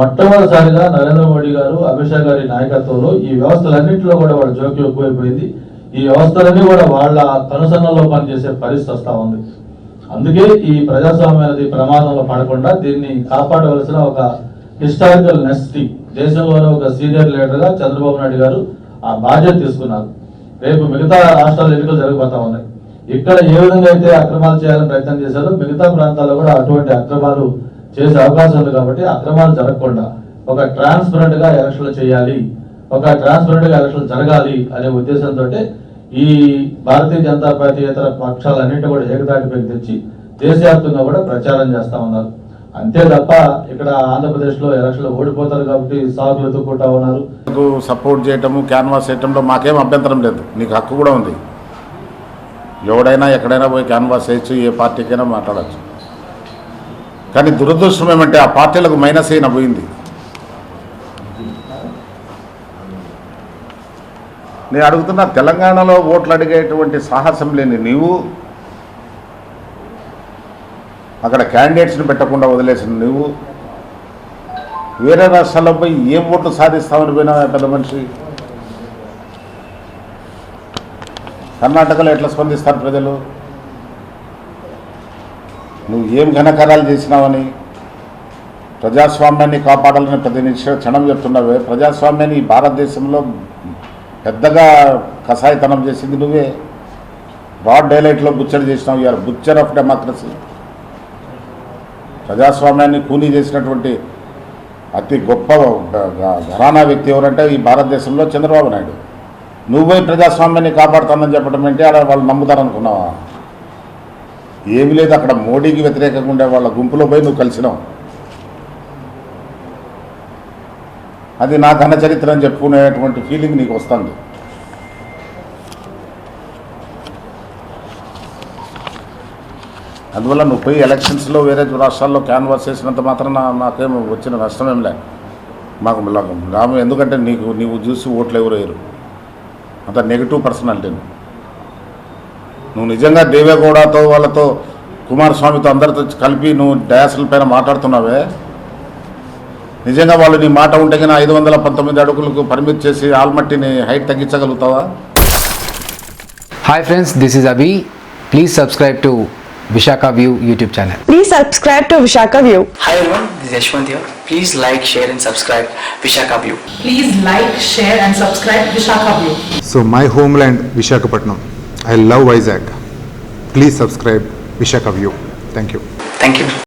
మొట్టమొదటిసారిగా నరేంద్ర మోడీ గారు అమిత్ షా గారి నాయకత్వంలో ఈ వ్యవస్థలన్నింటిలో కూడా వాళ్ళ జోక్యం ఎక్కువైపోయింది. ఈ వ్యవస్థలన్నీ కూడా వాళ్ళ కనుసన్నలో పనిచేసే పరిస్థితి వస్తా ఉంది. అందుకే ఈ ప్రజాస్వామ్యం అనేది ప్రమాదంలో పడకుండా దీన్ని కాపాడవలసిన ఒక హిస్టారికల్ నెస్టీ దేశంలోనే ఒక సీనియర్ లీడర్గా చంద్రబాబు నాయుడు గారు ఆ బాధ్యత తీసుకున్నారు. రేపు మిగతా రాష్ట్రాల ఎన్నికలు జరగబోతా ఉన్నాయి. ఇక్కడ ఏ విధంగా అయితే అక్రమాలు చేయాలని ప్రయత్నం చేశారో మిగతా ప్రాంతాల్లో కూడా అటువంటి అక్రమాలు చేసే అవకాశం ఉంది కాబట్టి అక్రమాలు జరగకుండా ఒక ట్రాన్స్పరెంట్గా ఎలక్షన్లు చేయాలి ఒక ట్రాన్స్పరెంట్గా ఎలక్షన్లు జరగాలి అనే ఉద్దేశంతో ఈ భారతీయ జనతా పార్టీ ఇతర పక్షాలన్నింటి కూడా ఏకతాటిపైకి తెచ్చి దేశవ్యాప్తంగా కూడా ప్రచారం చేస్తా ఉన్నారు. అంతే తప్ప ఇక్కడ ఆంధ్రప్రదేశ్లో ఎలక్షన్లు ఓడిపోతారు కాబట్టి సాగులు ఎత్తుక్కుంటా ఉన్నారు. నీకు సపోర్ట్ చేయటము క్యాన్వాస్ చేయటంలో మాకేం అభ్యంతరం లేదు. నీకు హక్కు కూడా ఉంది. ఎవడైనా ఎక్కడైనా పోయి క్యాన్వాస్ చేయొచ్చు ఏ పార్టీకైనా మాట్లాడచ్చు. కానీ దురదృష్టం ఏమంటే ఆ పార్టీలకు మైనస్ అయిన పోయింది. నేను అడుగుతున్నా తెలంగాణలో ఓట్లు అడిగేటువంటి సాహసం లేని నీవు అక్కడ క్యాండిడేట్స్ని పెట్టకుండా వదిలేసిన నువ్వు వేరే రాష్ట్రాల్లో పోయి ఏం ఓట్లు సాధిస్తామని పోయినా పెద్ద మనిషి? కర్ణాటకలో ఎట్లా స్పందిస్తారు ప్రజలు? నువ్వు ఏం ఘనకార్యాలు చేసినావని? ప్రజాస్వామ్యాన్ని కాపాడాలని ప్రతి నిమిషం క్షణం చెప్తున్నావే. ప్రజాస్వామ్యాన్ని భారతదేశంలో పెద్దగా కషాయతనం చేసింది నువ్వే. బ్రాడ్ డైలైట్లో బుచ్చర్ చేసినావు you are butcher of democracy. ప్రజాస్వామ్యాన్ని కూనీ చేసినటువంటి అతి గొప్ప ఘరానా వ్యక్తి ఎవరంటే ఈ భారతదేశంలో చంద్రబాబు నాయుడు. నువ్వే ప్రజాస్వామ్యాన్ని కాపాడుతానని చెప్పడం ఏంటి? అలా వాళ్ళు నమ్ముతారనుకున్నావా? ఏమీ లేదు అక్కడ మోడీకి వ్యతిరేకంగా ఉండే వాళ్ళ గుంపులో పోయి నువ్వు కలిసినావు. అది నా ఘన చరిత్ర అని చెప్పుకునేటువంటి ఫీలింగ్ నీకు వస్తుంది. అందువల్ల నువ్వు పోయి ఎలక్షన్స్లో వేరే రాష్ట్రాల్లో క్యాన్వాస్ చేసినంత మాత్రం నా నాకేం వచ్చిన నష్టం ఏం లే. మాకు లా- లాభం ఎందుకంటే నీకు నీవు చూసి ఓట్లు ఎవరు వేయరు. అంత నెగిటివ్ పర్సనాలిటీ నువ్వు. నువ్వు నిజంగా దేవేగౌడతో వాళ్ళతో కుమారస్వామితో అందరితో కలిపి నువ్వు డయాసల పైన మాట్లాడుతున్నావే? నిజంగా వాళ్ళు నీ మాట ఉంటే కానీ ఐదు వందల పంతొమ్మిది అడుగులకు పరిమిత్ చేసి ఆల్మట్టిని height తగ్గించగలుగుతావా? Hi friends this is Abhi please subscribe to Visakha view YouTube channel please subscribe to Visakha view hi everyone this Yashwant here please like share and subscribe Visakha view please like share and subscribe Visakha view so my homeland Visakhapatnam I love Vizag. Please subscribe Vishaka View. Thank you. Thank you.